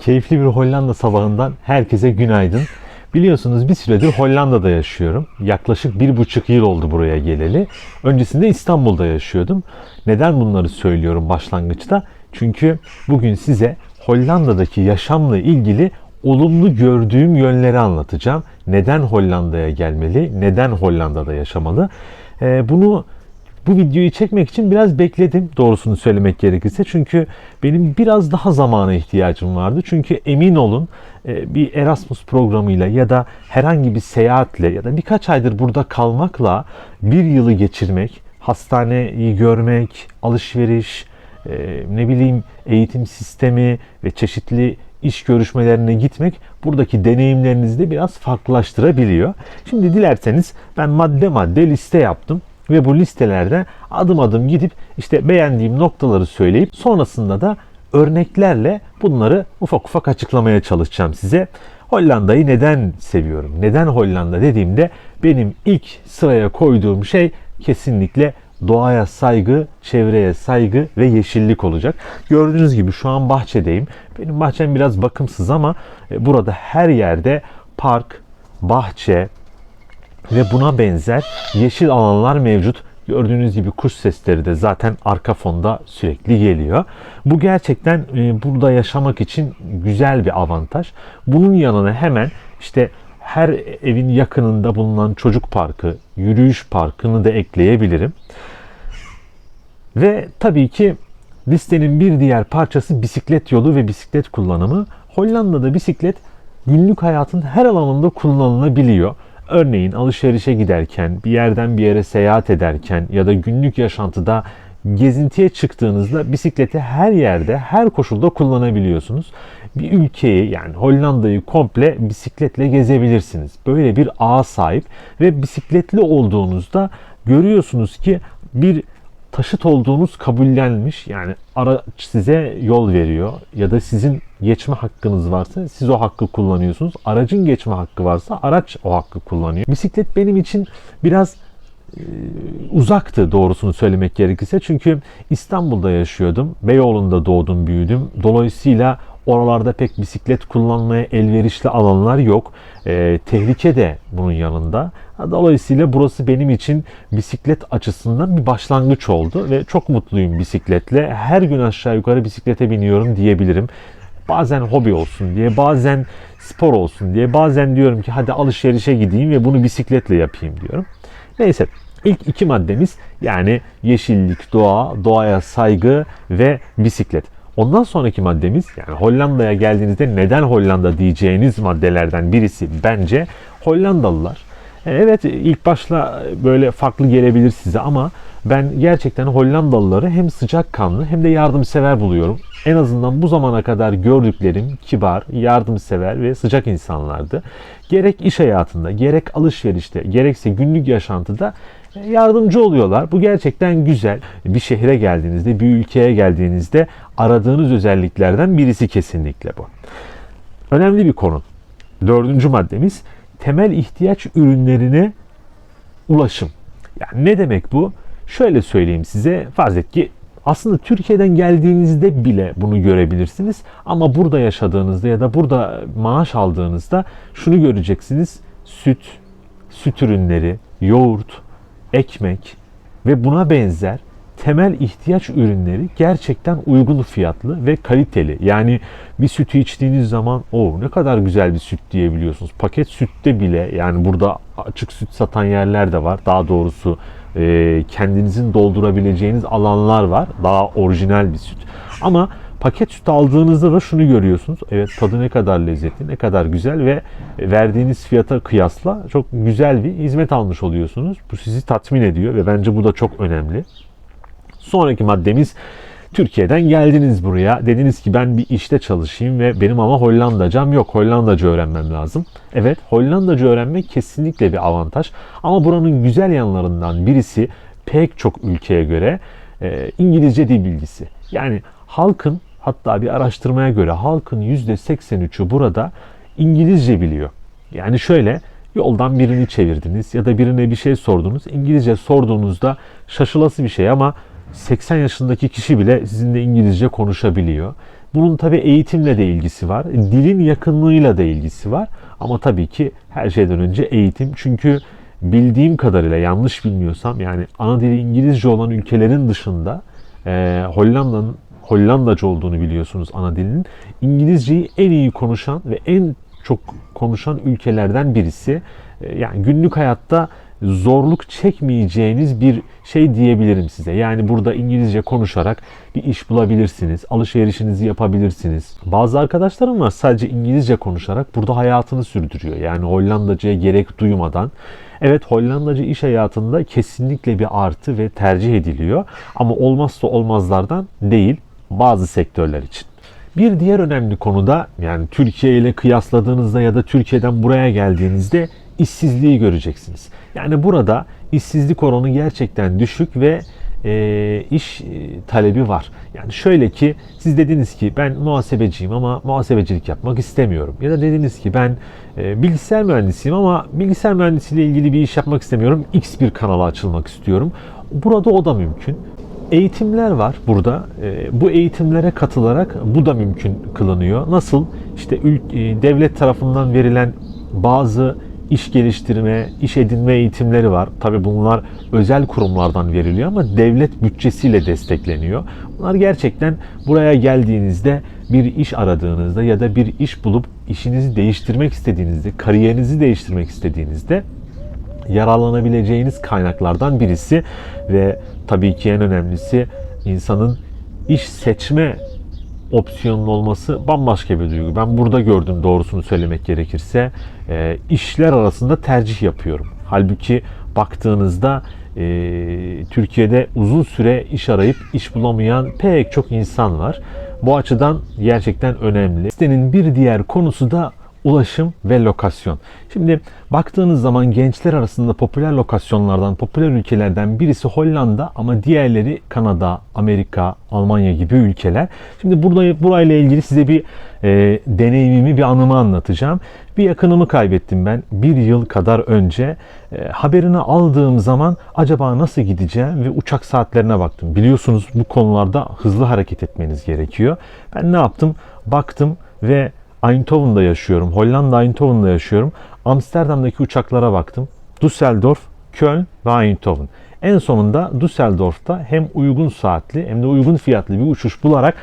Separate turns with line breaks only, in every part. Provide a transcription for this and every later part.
Keyifli bir Hollanda sabahından herkese günaydın. Biliyorsunuz bir süredir Hollanda'da yaşıyorum. Yaklaşık bir buçuk yıl oldu buraya geleli. Öncesinde İstanbul'da yaşıyordum. Neden bunları söylüyorum başlangıçta? Çünkü bugün size Hollanda'daki yaşamla ilgili olumlu gördüğüm yönleri anlatacağım. Neden Hollanda'ya gelmeli? Neden Hollanda'da yaşamalı? Ee, bunu bu videoyu çekmek için biraz bekledim doğrusunu söylemek gerekirse. Çünkü benim biraz daha zamana ihtiyacım vardı. Çünkü emin olun e, bir Erasmus programıyla ya da herhangi bir seyahatle ya da birkaç aydır burada kalmakla bir yılı geçirmek, hastaneyi görmek, alışveriş, e, ne bileyim eğitim sistemi ve çeşitli iş görüşmelerine gitmek buradaki deneyimlerinizi de biraz farklılaştırabiliyor. Şimdi dilerseniz ben madde madde liste yaptım ve bu listelerde adım adım gidip işte beğendiğim noktaları söyleyip sonrasında da örneklerle bunları ufak ufak açıklamaya çalışacağım size. Hollanda'yı neden seviyorum? Neden Hollanda dediğimde benim ilk sıraya koyduğum şey kesinlikle doğaya saygı, çevreye saygı ve yeşillik olacak. Gördüğünüz gibi şu an bahçedeyim. Benim bahçem biraz bakımsız ama e, burada her yerde park, bahçe, ve buna benzer yeşil alanlar mevcut. Gördüğünüz gibi kuş sesleri de zaten arka fonda sürekli geliyor. Bu gerçekten e, burada yaşamak için güzel bir avantaj. Bunun yanına hemen işte her evin yakınında bulunan çocuk parkı, yürüyüş parkını da ekleyebilirim. Ve tabii ki listenin bir diğer parçası bisiklet yolu ve bisiklet kullanımı. Hollanda'da bisiklet günlük hayatın her alanında kullanılabiliyor. Örneğin alışverişe giderken, bir yerden bir yere seyahat ederken ya da günlük yaşantıda gezintiye çıktığınızda bisikleti her yerde, her koşulda kullanabiliyorsunuz. Bir ülkeyi yani Hollanda'yı komple bisikletle gezebilirsiniz. Böyle bir ağa sahip ve bisikletli olduğunuzda görüyorsunuz ki bir taşıt olduğunuz kabullenmiş. Yani araç size yol veriyor ya da sizin geçme hakkınız varsa siz o hakkı kullanıyorsunuz. Aracın geçme hakkı varsa araç o hakkı kullanıyor. Bisiklet benim için biraz e, uzaktı doğrusunu söylemek gerekirse. Çünkü İstanbul'da yaşıyordum. Beyoğlu'nda doğdum, büyüdüm. Dolayısıyla oralarda pek bisiklet kullanmaya elverişli alanlar yok. E, tehlike de bunun yanında. Dolayısıyla burası benim için bisiklet açısından bir başlangıç oldu ve çok mutluyum bisikletle. Her gün aşağı yukarı bisiklete biniyorum diyebilirim. Bazen hobi olsun diye, bazen spor olsun diye, bazen diyorum ki hadi alışverişe gideyim ve bunu bisikletle yapayım diyorum. Neyse ilk iki maddemiz yani yeşillik, doğa, doğaya saygı ve bisiklet. Ondan sonraki maddemiz yani Hollanda'ya geldiğinizde neden Hollanda diyeceğiniz maddelerden birisi bence Hollandalılar. E, Evet ilk başta böyle farklı gelebilir size ama ben gerçekten Hollandalıları hem sıcakkanlı hem de yardımsever buluyorum. En azından bu zamana kadar gördüklerim kibar, yardımsever ve sıcak insanlardı. Gerek iş hayatında, gerek alışverişte, gerekse günlük yaşantıda yardımcı oluyorlar. Bu gerçekten güzel. Bir şehre geldiğinizde, bir ülkeye geldiğinizde aradığınız özelliklerden birisi kesinlikle bu. Önemli bir konu. Dördüncü maddemiz temel ihtiyaç ürünlerine ulaşım. Yani ne demek bu? Şöyle söyleyeyim size. Farz et ki aslında Türkiye'den geldiğinizde bile bunu görebilirsiniz. Ama burada yaşadığınızda ya da burada maaş aldığınızda şunu göreceksiniz. Süt, süt ürünleri, yoğurt, ekmek ve buna benzer temel ihtiyaç ürünleri gerçekten uygun fiyatlı ve kaliteli. Yani bir sütü içtiğiniz zaman o ne kadar güzel bir süt diyebiliyorsunuz. Paket sütte bile yani burada açık süt satan yerler de var. Daha doğrusu e, kendinizin doldurabileceğiniz alanlar var. Daha orijinal bir süt. Ama paket süt aldığınızda da şunu görüyorsunuz. Evet tadı ne kadar lezzetli, ne kadar güzel ve verdiğiniz fiyata kıyasla çok güzel bir hizmet almış oluyorsunuz. Bu sizi tatmin ediyor ve bence bu da çok önemli. Sonraki maddemiz Türkiye'den geldiniz buraya. Dediniz ki ben bir işte çalışayım ve benim ama Hollandacam yok. Hollandaca öğrenmem lazım. Evet Hollandaca öğrenmek kesinlikle bir avantaj. Ama buranın güzel yanlarından birisi pek çok ülkeye göre e, İngilizce dil bilgisi. Yani halkın hatta bir araştırmaya göre halkın %83'ü burada İngilizce biliyor. Yani şöyle yoldan birini çevirdiniz ya da birine bir şey sordunuz. İngilizce sorduğunuzda şaşılası bir şey ama 80 yaşındaki kişi bile sizinle İngilizce konuşabiliyor. Bunun tabi eğitimle de ilgisi var. Dilin yakınlığıyla da ilgisi var. Ama tabii ki her şeyden önce eğitim. Çünkü bildiğim kadarıyla yanlış bilmiyorsam yani ana dili İngilizce olan ülkelerin dışında e, Hollanda'nın Hollandaca olduğunu biliyorsunuz ana dilinin. İngilizceyi en iyi konuşan ve en çok konuşan ülkelerden birisi. E, yani günlük hayatta zorluk çekmeyeceğiniz bir şey diyebilirim size. Yani burada İngilizce konuşarak bir iş bulabilirsiniz. Alışverişinizi yapabilirsiniz. Bazı arkadaşlarım var sadece İngilizce konuşarak burada hayatını sürdürüyor. Yani Hollandaca'ya gerek duymadan. Evet Hollandacı iş hayatında kesinlikle bir artı ve tercih ediliyor. Ama olmazsa olmazlardan değil bazı sektörler için. Bir diğer önemli konu da yani Türkiye ile kıyasladığınızda ya da Türkiye'den buraya geldiğinizde işsizliği göreceksiniz. Yani burada işsizlik oranı gerçekten düşük ve e, iş e, talebi var. Yani şöyle ki siz dediniz ki ben muhasebeciyim ama muhasebecilik yapmak istemiyorum. Ya da dediniz ki ben e, bilgisayar mühendisiyim ama bilgisayar mühendisiyle ilgili bir iş yapmak istemiyorum. X bir kanala açılmak istiyorum. Burada o da mümkün. Eğitimler var burada. E, bu eğitimlere katılarak bu da mümkün kılınıyor. Nasıl? İşte ül- e, devlet tarafından verilen bazı iş geliştirme, iş edinme eğitimleri var. Tabi bunlar özel kurumlardan veriliyor ama devlet bütçesiyle destekleniyor. Bunlar gerçekten buraya geldiğinizde bir iş aradığınızda ya da bir iş bulup işinizi değiştirmek istediğinizde, kariyerinizi değiştirmek istediğinizde yararlanabileceğiniz kaynaklardan birisi ve tabii ki en önemlisi insanın iş seçme opsiyonun olması bambaşka bir duygu. Ben burada gördüm doğrusunu söylemek gerekirse e, işler arasında tercih yapıyorum. Halbuki baktığınızda e, Türkiye'de uzun süre iş arayıp iş bulamayan pek çok insan var. Bu açıdan gerçekten önemli. Sitenin bir diğer konusu da ulaşım ve lokasyon. Şimdi baktığınız zaman gençler arasında popüler lokasyonlardan, popüler ülkelerden birisi Hollanda ama diğerleri Kanada, Amerika, Almanya gibi ülkeler. Şimdi burada burayla ilgili size bir e, deneyimimi, bir anımı anlatacağım. Bir yakınımı kaybettim ben bir yıl kadar önce. E, haberini aldığım zaman acaba nasıl gideceğim ve uçak saatlerine baktım. Biliyorsunuz bu konularda hızlı hareket etmeniz gerekiyor. Ben ne yaptım? Baktım ve Eindhoven'da yaşıyorum. Hollanda Eindhoven'da yaşıyorum. Amsterdam'daki uçaklara baktım. Düsseldorf, Köln ve Eindhoven. En sonunda Düsseldorf'ta hem uygun saatli hem de uygun fiyatlı bir uçuş bularak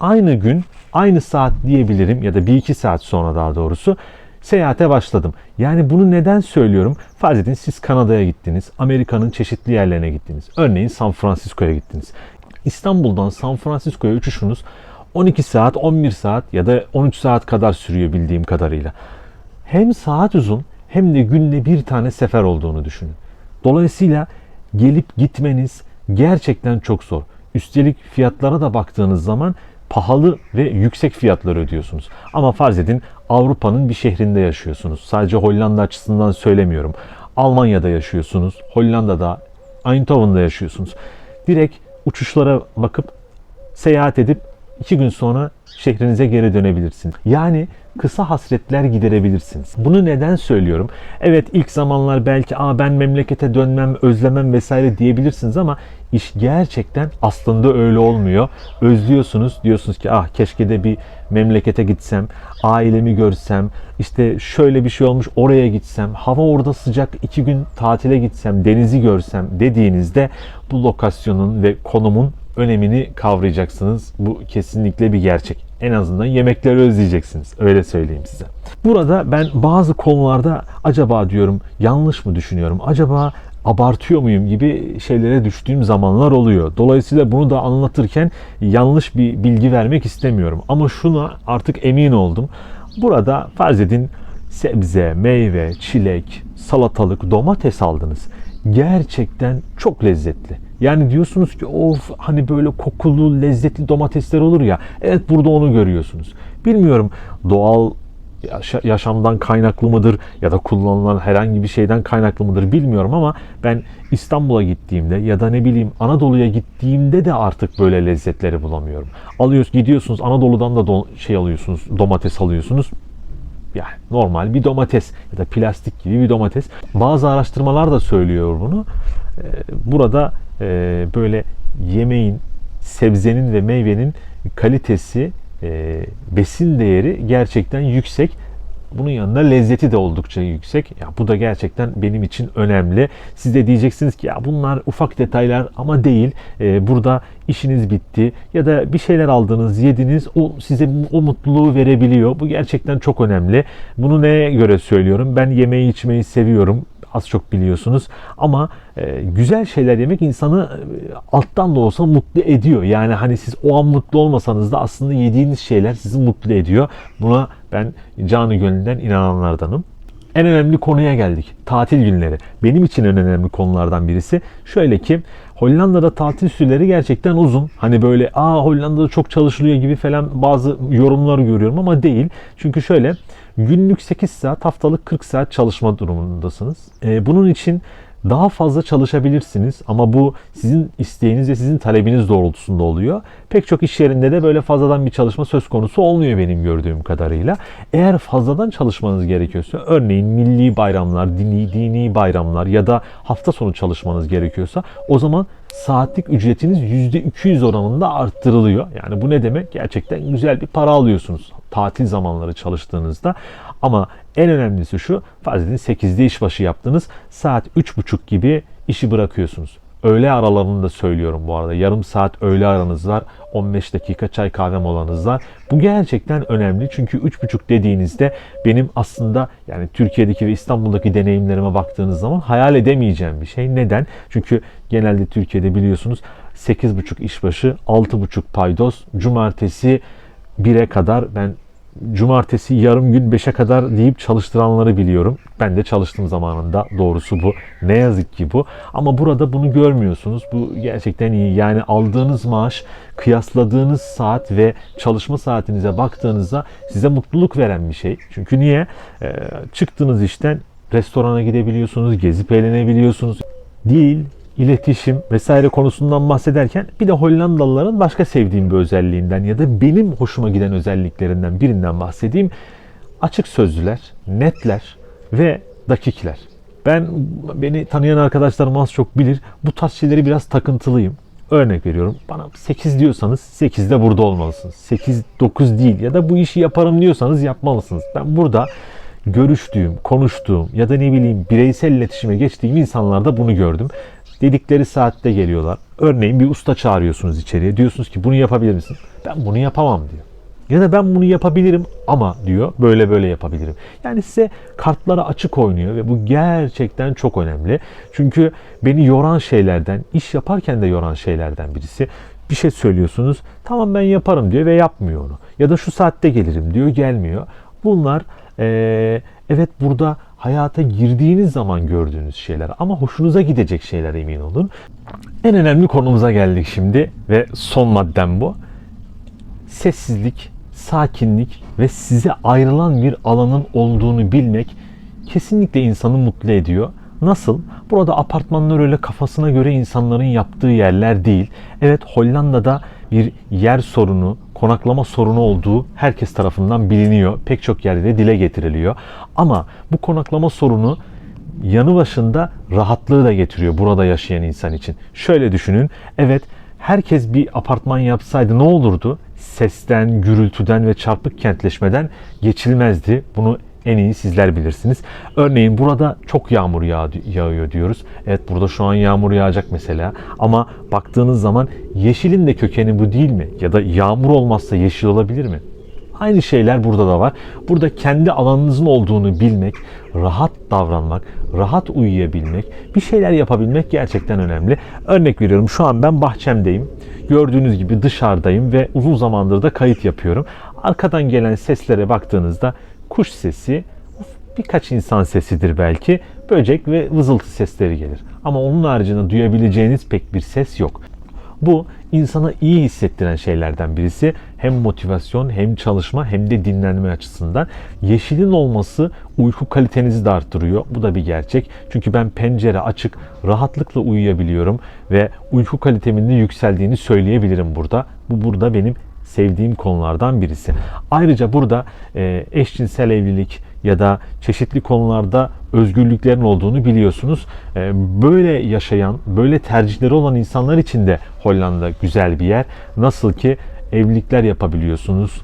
aynı gün, aynı saat diyebilirim ya da bir iki saat sonra daha doğrusu seyahate başladım. Yani bunu neden söylüyorum? Farz edin siz Kanada'ya gittiniz, Amerika'nın çeşitli yerlerine gittiniz. Örneğin San Francisco'ya gittiniz. İstanbul'dan San Francisco'ya uçuşunuz 12 saat, 11 saat ya da 13 saat kadar sürüyor bildiğim kadarıyla. Hem saat uzun hem de günde bir tane sefer olduğunu düşünün. Dolayısıyla gelip gitmeniz gerçekten çok zor. Üstelik fiyatlara da baktığınız zaman pahalı ve yüksek fiyatlar ödüyorsunuz. Ama farz edin Avrupa'nın bir şehrinde yaşıyorsunuz. Sadece Hollanda açısından söylemiyorum. Almanya'da yaşıyorsunuz, Hollanda'da, Eindhoven'da yaşıyorsunuz. Direkt uçuşlara bakıp seyahat edip iki gün sonra şehrinize geri dönebilirsiniz. Yani kısa hasretler giderebilirsiniz. Bunu neden söylüyorum? Evet ilk zamanlar belki Aa, ben memlekete dönmem, özlemem vesaire diyebilirsiniz ama iş gerçekten aslında öyle olmuyor. Özlüyorsunuz diyorsunuz ki ah keşke de bir memlekete gitsem, ailemi görsem, işte şöyle bir şey olmuş oraya gitsem, hava orada sıcak iki gün tatile gitsem, denizi görsem dediğinizde bu lokasyonun ve konumun önemini kavrayacaksınız. Bu kesinlikle bir gerçek. En azından yemekleri özleyeceksiniz. Öyle söyleyeyim size. Burada ben bazı konularda acaba diyorum yanlış mı düşünüyorum? Acaba abartıyor muyum gibi şeylere düştüğüm zamanlar oluyor. Dolayısıyla bunu da anlatırken yanlış bir bilgi vermek istemiyorum. Ama şuna artık emin oldum. Burada farz edin sebze, meyve, çilek, salatalık, domates aldınız. Gerçekten çok lezzetli. Yani diyorsunuz ki of hani böyle kokulu, lezzetli domatesler olur ya. Evet burada onu görüyorsunuz. Bilmiyorum doğal yaşamdan kaynaklı mıdır ya da kullanılan herhangi bir şeyden kaynaklı mıdır bilmiyorum ama ben İstanbul'a gittiğimde ya da ne bileyim Anadolu'ya gittiğimde de artık böyle lezzetleri bulamıyorum. Alıyoruz gidiyorsunuz Anadolu'dan da do- şey alıyorsunuz domates alıyorsunuz yani normal bir domates ya da plastik gibi bir domates. Bazı araştırmalar da söylüyor bunu. Burada böyle yemeğin, sebzenin ve meyvenin kalitesi e, besin değeri gerçekten yüksek. Bunun yanında lezzeti de oldukça yüksek. Ya bu da gerçekten benim için önemli. Siz de diyeceksiniz ki ya bunlar ufak detaylar ama değil. Ee, burada işiniz bitti ya da bir şeyler aldınız, yediniz. O size o mutluluğu verebiliyor. Bu gerçekten çok önemli. Bunu neye göre söylüyorum? Ben yemeği içmeyi seviyorum az çok biliyorsunuz. Ama e, güzel şeyler yemek insanı e, alttan da olsa mutlu ediyor. Yani hani siz o an mutlu olmasanız da aslında yediğiniz şeyler sizi mutlu ediyor. Buna ben canı gönülden inananlardanım. En önemli konuya geldik. Tatil günleri. Benim için en önemli konulardan birisi. Şöyle ki Hollanda'da tatil süreleri gerçekten uzun. Hani böyle aa Hollanda'da çok çalışılıyor gibi falan bazı yorumlar görüyorum ama değil. Çünkü şöyle günlük 8 saat haftalık 40 saat çalışma durumundasınız. Ee, bunun için daha fazla çalışabilirsiniz ama bu sizin isteğiniz ve sizin talebiniz doğrultusunda oluyor. Pek çok iş yerinde de böyle fazladan bir çalışma söz konusu olmuyor benim gördüğüm kadarıyla. Eğer fazladan çalışmanız gerekiyorsa örneğin milli bayramlar, dini, dini bayramlar ya da hafta sonu çalışmanız gerekiyorsa o zaman saatlik ücretiniz %200 oranında arttırılıyor. Yani bu ne demek? Gerçekten güzel bir para alıyorsunuz tatil zamanları çalıştığınızda. Ama en önemlisi şu, farz edin 8'de işbaşı yaptınız, saat 3.30 gibi işi bırakıyorsunuz. Öğle aralarını da söylüyorum bu arada. Yarım saat öğle aranız var. 15 dakika çay kahve molanız var. Bu gerçekten önemli. Çünkü 3.30 dediğinizde benim aslında yani Türkiye'deki ve İstanbul'daki deneyimlerime baktığınız zaman hayal edemeyeceğim bir şey. Neden? Çünkü genelde Türkiye'de biliyorsunuz 8.30 işbaşı, 6.30 paydos, cumartesi 1'e kadar ben cumartesi yarım gün 5'e kadar deyip çalıştıranları biliyorum. Ben de çalıştığım zamanında doğrusu bu. Ne yazık ki bu. Ama burada bunu görmüyorsunuz. Bu gerçekten iyi. Yani aldığınız maaş kıyasladığınız saat ve çalışma saatinize baktığınızda size mutluluk veren bir şey. Çünkü niye? Ee, çıktığınız işten restorana gidebiliyorsunuz, gezip eğlenebiliyorsunuz. Değil, iletişim vesaire konusundan bahsederken bir de Hollandalıların başka sevdiğim bir özelliğinden ya da benim hoşuma giden özelliklerinden birinden bahsedeyim. Açık sözlüler, netler ve dakikler. Ben beni tanıyan arkadaşlarım az çok bilir. Bu tarz şeyleri biraz takıntılıyım. Örnek veriyorum. Bana 8 diyorsanız 8'de burada olmalısınız. 8 9 değil ya da bu işi yaparım diyorsanız yapmalısınız. Ben burada görüştüğüm, konuştuğum ya da ne bileyim bireysel iletişime geçtiğim insanlarda bunu gördüm dedikleri saatte geliyorlar. Örneğin bir usta çağırıyorsunuz içeriye. Diyorsunuz ki bunu yapabilir misin? Ben bunu yapamam diyor. Ya da ben bunu yapabilirim ama diyor böyle böyle yapabilirim. Yani size kartları açık oynuyor ve bu gerçekten çok önemli. Çünkü beni yoran şeylerden, iş yaparken de yoran şeylerden birisi. Bir şey söylüyorsunuz, tamam ben yaparım diyor ve yapmıyor onu. Ya da şu saatte gelirim diyor, gelmiyor. Bunlar ee, evet burada hayata girdiğiniz zaman gördüğünüz şeyler ama hoşunuza gidecek şeyler emin olun. En önemli konumuza geldik şimdi ve son maddem bu. Sessizlik, sakinlik ve size ayrılan bir alanın olduğunu bilmek kesinlikle insanı mutlu ediyor. Nasıl? Burada apartmanlar öyle kafasına göre insanların yaptığı yerler değil. Evet Hollanda'da bir yer sorunu, konaklama sorunu olduğu herkes tarafından biliniyor. Pek çok yerde de dile getiriliyor. Ama bu konaklama sorunu yanı başında rahatlığı da getiriyor burada yaşayan insan için. Şöyle düşünün. Evet herkes bir apartman yapsaydı ne olurdu? Sesten, gürültüden ve çarpık kentleşmeden geçilmezdi. Bunu en iyi sizler bilirsiniz. Örneğin burada çok yağmur yağ yağıyor diyoruz. Evet burada şu an yağmur yağacak mesela. Ama baktığınız zaman yeşilin de kökeni bu değil mi? Ya da yağmur olmazsa yeşil olabilir mi? Aynı şeyler burada da var. Burada kendi alanınızın olduğunu bilmek, rahat davranmak, rahat uyuyabilmek, bir şeyler yapabilmek gerçekten önemli. Örnek veriyorum şu an ben bahçemdeyim. Gördüğünüz gibi dışarıdayım ve uzun zamandır da kayıt yapıyorum. Arkadan gelen seslere baktığınızda kuş sesi, birkaç insan sesidir belki. Böcek ve vızıltı sesleri gelir. Ama onun haricinde duyabileceğiniz pek bir ses yok. Bu insana iyi hissettiren şeylerden birisi. Hem motivasyon hem çalışma hem de dinlenme açısından. Yeşilin olması uyku kalitenizi de arttırıyor. Bu da bir gerçek. Çünkü ben pencere açık rahatlıkla uyuyabiliyorum ve uyku kalitemin de yükseldiğini söyleyebilirim burada. Bu burada benim sevdiğim konulardan birisi. Ayrıca burada e, eşcinsel evlilik ya da çeşitli konularda özgürlüklerin olduğunu biliyorsunuz. E, böyle yaşayan, böyle tercihleri olan insanlar için de Hollanda güzel bir yer. Nasıl ki evlilikler yapabiliyorsunuz,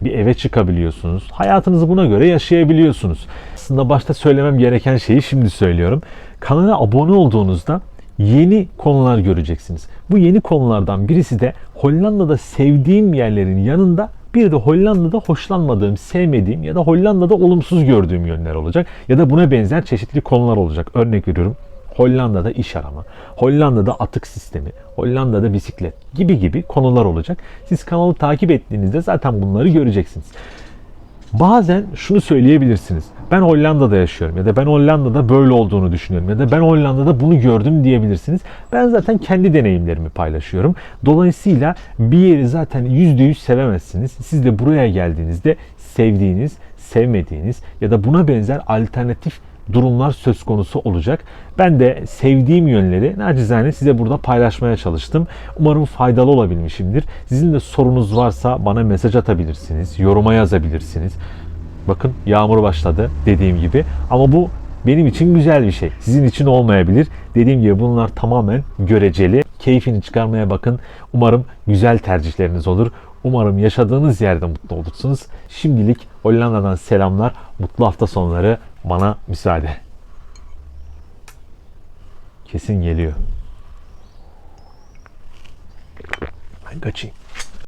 bir eve çıkabiliyorsunuz. Hayatınızı buna göre yaşayabiliyorsunuz. Aslında başta söylemem gereken şeyi şimdi söylüyorum. Kanala abone olduğunuzda yeni konular göreceksiniz. Bu yeni konulardan birisi de Hollanda'da sevdiğim yerlerin yanında bir de Hollanda'da hoşlanmadığım, sevmediğim ya da Hollanda'da olumsuz gördüğüm yönler olacak. Ya da buna benzer çeşitli konular olacak. Örnek veriyorum. Hollanda'da iş arama, Hollanda'da atık sistemi, Hollanda'da bisiklet gibi gibi konular olacak. Siz kanalı takip ettiğinizde zaten bunları göreceksiniz. Bazen şunu söyleyebilirsiniz. Ben Hollanda'da yaşıyorum ya da ben Hollanda'da böyle olduğunu düşünüyorum ya da ben Hollanda'da bunu gördüm diyebilirsiniz. Ben zaten kendi deneyimlerimi paylaşıyorum. Dolayısıyla bir yeri zaten %100 sevemezsiniz. Siz de buraya geldiğinizde sevdiğiniz, sevmediğiniz ya da buna benzer alternatif durumlar söz konusu olacak. Ben de sevdiğim yönleri nacizane size burada paylaşmaya çalıştım. Umarım faydalı olabilmişimdir. Sizin de sorunuz varsa bana mesaj atabilirsiniz, yoruma yazabilirsiniz. Bakın yağmur başladı dediğim gibi ama bu benim için güzel bir şey. Sizin için olmayabilir. Dediğim gibi bunlar tamamen göreceli. Keyfini çıkarmaya bakın. Umarım güzel tercihleriniz olur. Umarım yaşadığınız yerde mutlu olursunuz. Şimdilik Hollanda'dan selamlar. Mutlu hafta sonları. Bana müsaade. Kesin geliyor. Ben kaçayım.